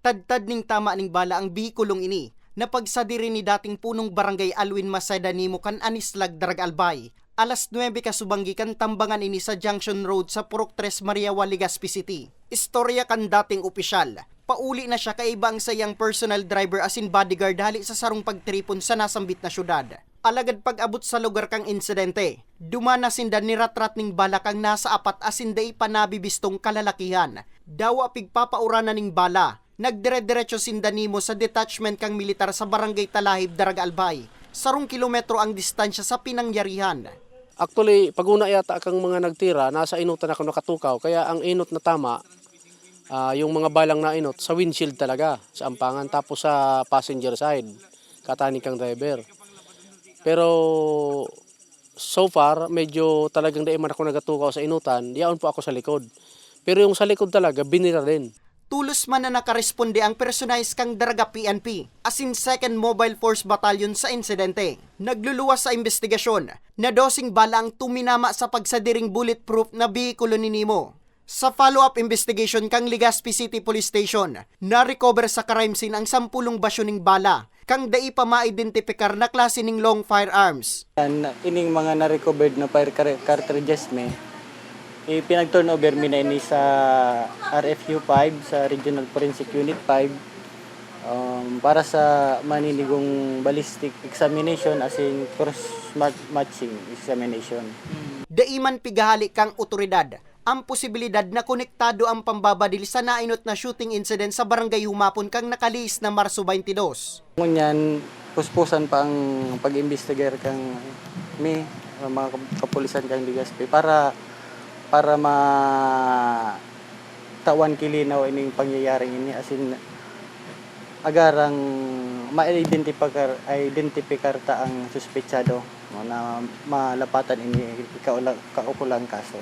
Tadtad ning tama ning bala ang bihikulong ini na pagsadiri ni dating punong barangay Alwin Maseda nimo kan Anislag Darag Albay. Alas 9 kasubanggi kan tambangan ini sa Junction Road sa Purok 3 Maria Legazpi City. Istorya kan dating opisyal. Pauli na siya kay ibang sayang personal driver asin bodyguard hali sa sarong pagtripon sa nasambit na syudad. Alagad pag-abot sa lugar kang insidente, dumana sindan ni ratrat ning bala kang nasa apat asin day panabibistong kalalakihan. Dawa pigpapauranan ning bala, nagdire-diretso sindan nimo sa detachment kang militar sa barangay Talahib, Darag Albay. Sarong kilometro ang distansya sa pinangyarihan. Actually, pag una yata kang mga nagtira, nasa inutan ako nakatukaw. Kaya ang inot na tama, ah, yung mga balang na inot, sa windshield talaga, sa ampangan. Tapos sa passenger side, katani kang driver. Pero so far, medyo talagang di man ako nagatukaw sa inutan, yaon po ako sa likod. Pero yung sa likod talaga, binira din. Tulos man na nakaresponde ang personalis kang Daraga PNP, asin 2nd Mobile Force Battalion sa insidente. Nagluluwas sa investigasyon na dosing bala ang tuminama sa pagsadiring bulletproof na bihikulo ni Nemo. Sa follow-up investigation kang Legazpi City Police Station, na-recover sa crime scene ang sampulong basyo ning bala, kang dai pa ma-identifikar na klase ning long firearms. Yan, ining mga na-recovered na fire car- cartridges me, ipinag-turnover mi na ini sa RFU 5, sa Regional Forensic Unit 5, um, para sa maninigong ballistic examination as in cross-matching examination. Daiman pigahali kang otoridad ang posibilidad na konektado ang pambabadil sa nainot na shooting incident sa barangay Humapon kang nakaliis na Marso 22. Ngunyan, puspusan pa ang pag-investigar kang mi, mga kap- kapulisan kang Legazpi para para ma tawan kilinaw ining pangyayaring ini as in agarang ma-identify identify ta ang suspetsado no, na malapatan ini kaulang kaukulang kaso.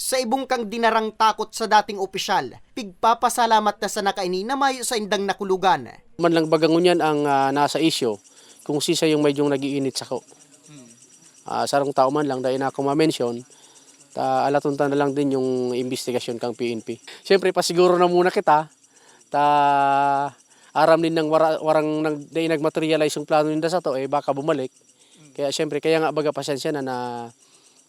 Sa ibong kang dinarang takot sa dating opisyal, pigpapasalamat na sa nakaini na mayo sa indang nakulugan. Man lang bagangon yan ang ah, nasa isyo, kung sisa yung medyo nagiinit sa ko. Ah, sarong tao man lang, dahil na ako ma-mention, ta alatunta na lang din yung investigasyon kang PNP. Siyempre, pasiguro na muna kita, ta aram din ng wara, warang nag, dahil nag-materialize yung plano nila sa to, eh baka bumalik. Kaya siyempre, kaya nga baga pasensya na na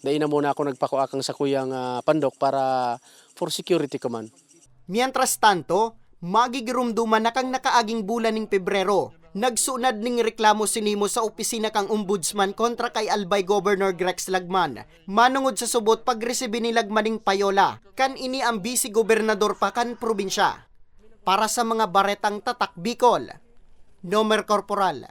dahil na muna ako nagpakuakang sa kuyang ah, pandok para for security command. Mientras tanto, magigirumduman na kang nakaaging bulan ning Pebrero. Nagsunad ning reklamo sinimo sa opisina kang ombudsman kontra kay Albay Governor Grex Lagman. Manungod sa subot pagresibi ni Lagman ning payola, kan ini ang vice gobernador pa kan probinsya. Para sa mga baretang tatak Bicol, Nomer Corporal,